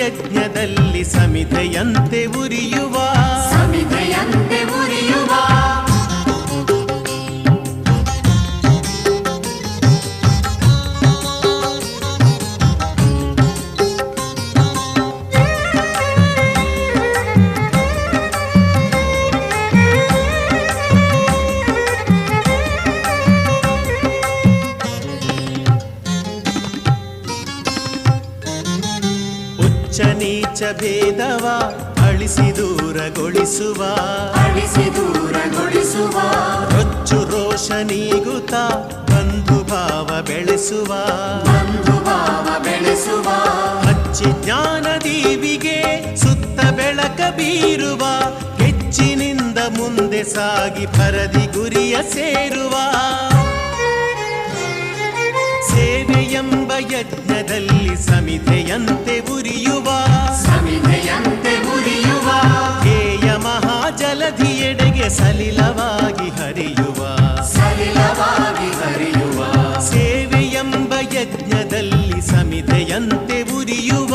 ಯಜ್ಞದಲ್ಲಿ ಸಮಿತೆಯಂತೆ ಉರಿಯುವ ಸಮಿಧೆಯಂತೆ ಉಚ್ಚ ನೀಚ ಭೇದವ ಅಳಿಸಿ ದೂರಗೊಳಿಸುವ. ಅಳಿಸಿ ದೂರಗೊಳಿಸುವ. ರೊಚ್ಚು ರೋಷ ನೀಗುತ್ತ ಬಂಧು ಭಾವ ಬೆಳೆಸುವ. ಬಂಧು ಭಾವ ಬೆಳೆಸುವ. ಹಚ್ಚಿ ಜ್ಞಾನ ದೇವಿಗೆ ಸುತ್ತ ಬೆಳಕ ಬೀರುವ. ಹೆಚ್ಚಿನಿಂದ ಮುಂದೆ ಸಾಗಿ ಪರದಿ ಗುರಿಯ ಸೇರುವ. ಎಂಬ ಯಜ್ಞದಲ್ಲಿ ಸಮಿತೆಯಂತೆ ಉರಿಯುವ. ಸಲಿಲವಾಗಿ ಹರಿಯುವ ಸಲಿಲವಾಗಿ ಹರಿಯುವ ಸೇವೆಯೆಂಬ ಯಜ್ಞದಲ್ಲಿ ಸಮಿತೆಯಂತೆ ಉರಿಯುವ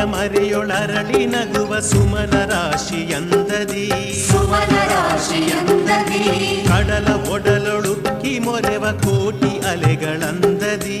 ಮರೆಯೊಳರಳಿ ನಗುವ ಸುಮನ ರಾಶಿಯಂದದಿ ಸುಮನ ರಾಶಿಯಂದದಿ ಕಡಲ ಒಡಲೊಳುಕ್ಕಿ ಮೊರೆವ ಕೋಟಿ ಅಲೆಗಳಂದದಿ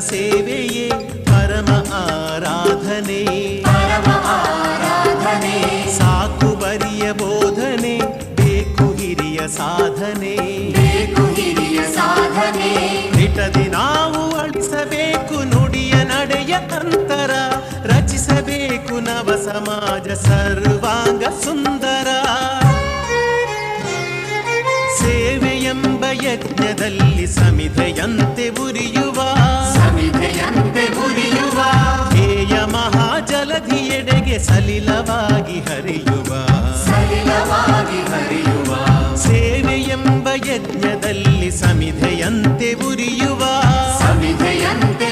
ಸೇವೆಯೇ ಪರಮ ಆರಾಧನೆ. ಪರಮ ಆರಾಧನೆ. ಸಾಕು ಬರಿಯ ಬೋಧನೆ ಬೇಕು ಹಿರಿಯ ಸಾಧನೆ. ಬೇಕು ಹಿರಿಯ ಸಾಧನೆ. ನಿಟದಿ ನಾವು ಅಳಿಸಬೇಕು ನುಡಿಯ ನಡೆಯ ಅಂತರ ರಚಿಸಬೇಕು ನವ ಸಮಾಜ ಸರ್ವಾಂಗ ಸುಂದರ. ಸೇವೆಯೆಂಬ ಯಜ್ಞದಲ್ಲಿ ಸಮಿಧೆಯಂತೆ ಉರಿಯುವ ಮಹಾಜಲಧಿಯೆಡೆಗೆ ಸಲಿಲವಾಗಿ ಹರಿಯುವ. ಸಲಿಲವಾಗಿ ಹರಿಯುವ. ಸೇವೆಯೆಂಬ ಯಜ್ಞದಲ್ಲಿ ಸಮಿಧೆಯಂತೆ ಉರಿಯುವ. ಸಮಿಧೆಯಂತೆ